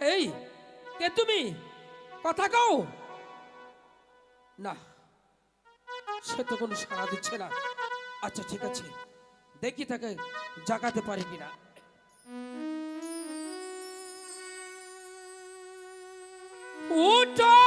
এই, কে তুমি? কথা কও। না, সে তো কোনো সাড়া দিচ্ছে না। আচ্ছা ঠিক আছে। দেখি তাকে জাগাতে পারি কিনা। উঠো!